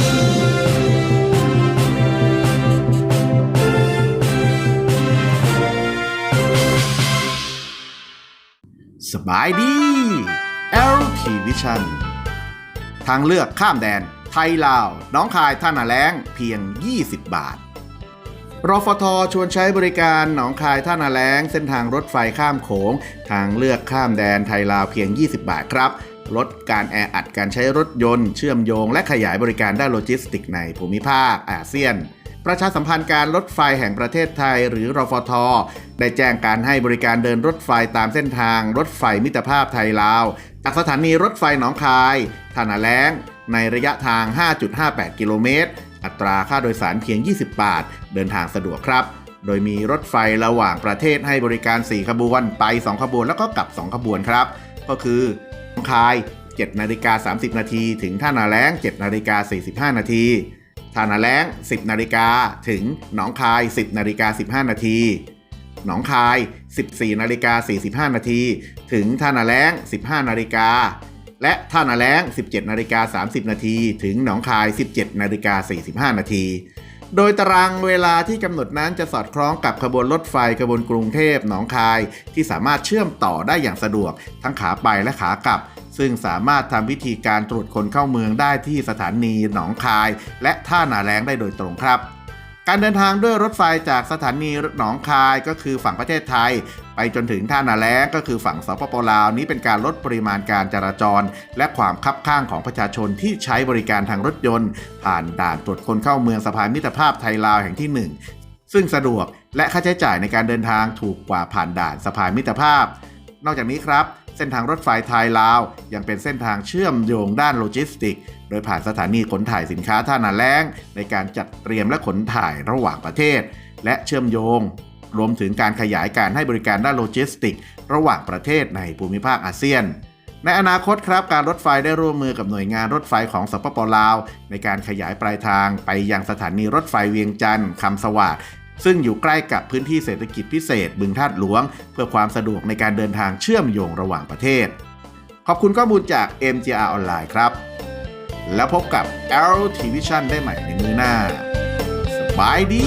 สบายดี LT Vision ทางเลือกข้ามแดน ไทยลาว น้องคายท่านาแล้งเพียง 20 บาท รฟทชวนใช้บริการหนองคายท่านาแล้ง เส้นทางรถไฟข้ามโขง ทางเลือกข้ามแดนไทยลาวเพียง 20 บาทครับ ลดการแออัดการใช้รถยนต์ เชื่อมโยง และขยายบริการด้านโลจิสติกส์ในภูมิภาคอาเซียน ประชาสัมพันธ์การรถไฟแห่งประเทศไทย หรือรฟท ได้แจ้งการให้บริการเดินรถไฟตามเส้นทาง รถไฟมิตรภาพไทยลาวจากสถานีรถไฟหนองคายท่านาแล้ง ในระยะทาง 5.58 กิโลเมตร อัตราค่าโดยสารเพียง 20 บาท เดินทางสะดวกครับโดยมีรถไฟระหว่างประเทศให้บริการ 4 ขบวน ไป 2 ขบวนแล้วก็กลับ 2 ขบวนครับ ก็คือ องคาย 7 นาฬิกา 30 นาที ถึงท่านาแล้ง 7 นาฬิกา 45 นาทีท่านาแล้ง 10 นาฬิกา ถึงหนองคาย 10 นาฬิกา 15 นาทีหนองคาย 14 นาฬิกา 45 นาที ถึงท่านาแล้ง 15 นาฬิกา และท่านาแล้ง 17 นาฬิกา 30 นาที ถึงหนองคาย 17 นาฬิกา 45 นาที โดยตารางเวลาที่กำหนดนั้นจะสอดคล้องกับขบวนรถไฟขบวนกรุงเทพหนองคาย ที่สามารถเชื่อมต่อได้อย่างสะดวก ทั้งขาไปและขากลับ ซึ่งสามารถทำวิธีการตรวจคนเข้าเมืองได้ที่สถานีหนองคาย และท่านาแล้งได้โดยตรงครับ การเดินทางด้วยรถไฟจากสถานีหนองคายก็คือฝั่งประเทศไทย ไปจนถึงท่านาแล้งก็คือฝั่งสปปลาว นี้เป็นการลดปริมาณการจราจร และความคับข้างของประชาชนที่ใช้บริการทางรถยนต์ ผ่านด่านตรวจคนเข้าเมืองสะพานมิตรภาพไทยลาวแห่งที่ 1 ซึ่งสะดวกและค่าใช้จ่ายในการเดินทางถูกกว่าผ่านด่านสะพานมิตรภาพ นอกจากนี้ครับ เส้นทางรถไฟไทยลาว ยังเป็นเส้นทางเชื่อมโยงด้านโลจิสติก โดยผ่านสถานีขนถ่ายสินค้าท่านาแล้ง ในการจัดเตรียมและขนถ่ายระหว่างประเทศ และเชื่อมโยง รวมถึงการขยายการให้บริการด้านโลจิสติก ระหว่างประเทศในภูมิภาคอาเซียนในอนาคตครับการรถไฟได้ร่วมมือกับหน่วยงานรถไฟของสปปลาว ในการขยายปลายทางไปยังสถานีรถไฟเวียงจันทร์คำสวัสด ซึ่งอยู่ใกล้กับพื้นที่เศรษฐกิจพิเศษบึงธาตุหลวง เพื่อความสะดวกในการเดินทางเชื่อมโยงระหว่างประเทศ ขอบคุณข้อมูลจาก MGR ออนไลน์ครับ แล้วพบกับ L t Vision ได้ใหม่ในมือหน้า สบายดี